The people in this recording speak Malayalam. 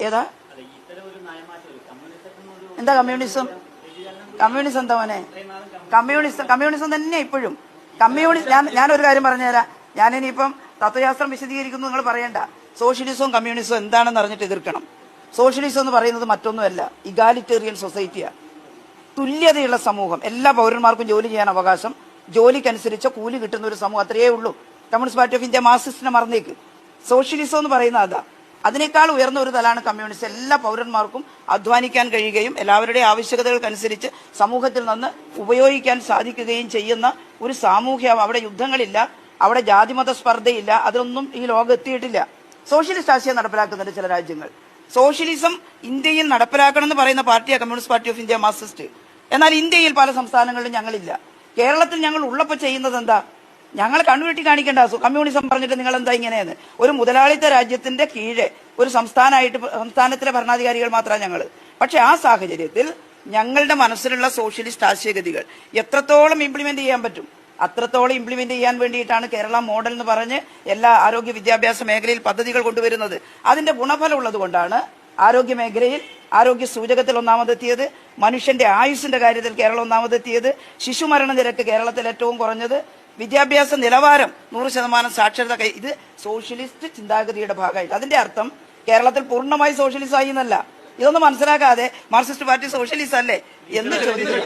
ഏതാ? എന്താ കമ്മ്യൂണിസം? കമ്മ്യൂണിസം എന്താ മോനെ? കമ്മ്യൂണിസം കമ്മ്യൂണിസം തന്നെ ഇപ്പോഴും. കമ്മ്യൂണിസ്റ്റ് ഞാൻ ഒരു കാര്യം പറഞ്ഞുതരാം. ഞാനിനിയിപ്പം തത്വശാസ്ത്രം വിശദീകരിക്കുന്നു നിങ്ങൾ പറയണ്ട. സോഷ്യലിസവും കമ്മ്യൂണിസവും എന്താണെന്ന് അറിഞ്ഞിട്ട് എതിർക്കണം. സോഷ്യലിസം എന്ന് പറയുന്നത് മറ്റൊന്നുമല്ല. ഇഗാലിറ്റേറിയൻ സൊസൈറ്റിയാണ് തുല്യതയുള്ള സമൂഹം. എല്ലാ പൗരന്മാർക്കും ജോലി ചെയ്യാൻ അവകാശം. ജോലിക്കനുസരിച്ച് കൂലി കിട്ടുന്ന ഒരു സമൂഹം. അത്രയേ ഉള്ളൂ. കമ്മ്യൂണിസ്റ്റ് പാർട്ടി ഓഫ് ഇന്ത്യ മാർസിസ്റ്റിനെ മറന്നേക്ക്. സോഷ്യലിസം എന്ന് പറയുന്നത് അതാ. അതിനേക്കാൾ ഉയർന്ന ഒരു തലാണ് കമ്മ്യൂണിസ്റ്റ്. എല്ലാ പൗരന്മാർക്കും അധ്വാനിക്കാൻ കഴിയുകയും എല്ലാവരുടെയും ആവശ്യകതകൾക്കനുസരിച്ച് സമൂഹത്തിൽ നിന്ന് ഉപയോഗിക്കാൻ സാധിക്കുകയും ചെയ്യുന്ന ഒരു സാമൂഹ്യ അവിടെ യുദ്ധങ്ങളില്ല അവിടെ ജാതിമത സ്പർദ്ധയില്ല അതൊന്നും ഈ ലോകം എത്തിയിട്ടില്ല. സോഷ്യലിസ്റ്റ് ആശയം നടപ്പിലാക്കുന്നുണ്ട് ചില രാജ്യങ്ങൾ. സോഷ്യലിസം ഇന്ത്യയിൽ നടപ്പിലാക്കണമെന്ന് പറയുന്ന പാർട്ടിയാണ് communist party of India Marxist എന്നാൽ ഇന്ത്യയിൽ പല സംസ്ഥാനങ്ങളിലും ഞങ്ങളില്ല. കേരളത്തിൽ ഞങ്ങൾ ഉള്ളപ്പോൾ ചെയ്യുന്നത് എന്താ? ഞങ്ങൾ കണ്ണുവെട്ടി കാണിക്കേണ്ട. കമ്മ്യൂണിസം പറഞ്ഞിട്ട് നിങ്ങൾ എന്താ ഇങ്ങനെയെന്ന്. ഒരു മുതലാളിത്ത രാജ്യത്തിന്റെ കീഴെ ഒരു സംസ്ഥാനമായിട്ട് സംസ്ഥാനത്തിലെ ഭരണാധികാരികൾ മാത്രമാണ് ഞങ്ങൾ പക്ഷെ ആ സാഹചര്യത്തിൽ ഞങ്ങളുടെ മനസ്സിലുള്ള സോഷ്യലിസ്റ്റ് ആശയഗതികൾ എത്രത്തോളം ഇംപ്ലിമെന്റ് ചെയ്യാൻ പറ്റും? അത്രത്തോളം ഇംപ്ലിമെന്റ് ചെയ്യാൻ വേണ്ടിയിട്ടാണ് കേരള മോഡൽ എന്ന് പറഞ്ഞ് എല്ലാ ആരോഗ്യ വിദ്യാഭ്യാസ മേഖലയിൽ പദ്ധതികൾ കൊണ്ടുവരുന്നത്. അതിന്റെ ഗുണഫലം ഉള്ളത് കൊണ്ടാണ് ആരോഗ്യ മേഖലയിൽ ആരോഗ്യ സൂചകത്തിൽ ഒന്നാമതെത്തിയത് മനുഷ്യന്റെ ആയുസിന്റെ കാര്യത്തിൽ കേരളം ഒന്നാമതെത്തിയത് ശിശുമരണ നിരക്ക് കേരളത്തിൽ ഏറ്റവും കുറഞ്ഞത് വിദ്യാഭ്യാസ നിലവാരം നൂറ് ശതമാനം സാക്ഷരത കൈ ഇത് സോഷ്യലിസ്റ്റ് ചിന്താഗതിയുടെ ഭാഗമായിട്ട്. അതിന്റെ അർത്ഥം കേരളത്തിൽ പൂർണമായി സോഷ്യലിസ്റ്റ് ആയി എന്നല്ല. ഇതൊന്നും മനസ്സിലാക്കാതെ മാർക്സിസ്റ്റ് പാർട്ടി സോഷ്യലിസ്റ്റ് അല്ലേ എന്ന് ചോദിച്ചു.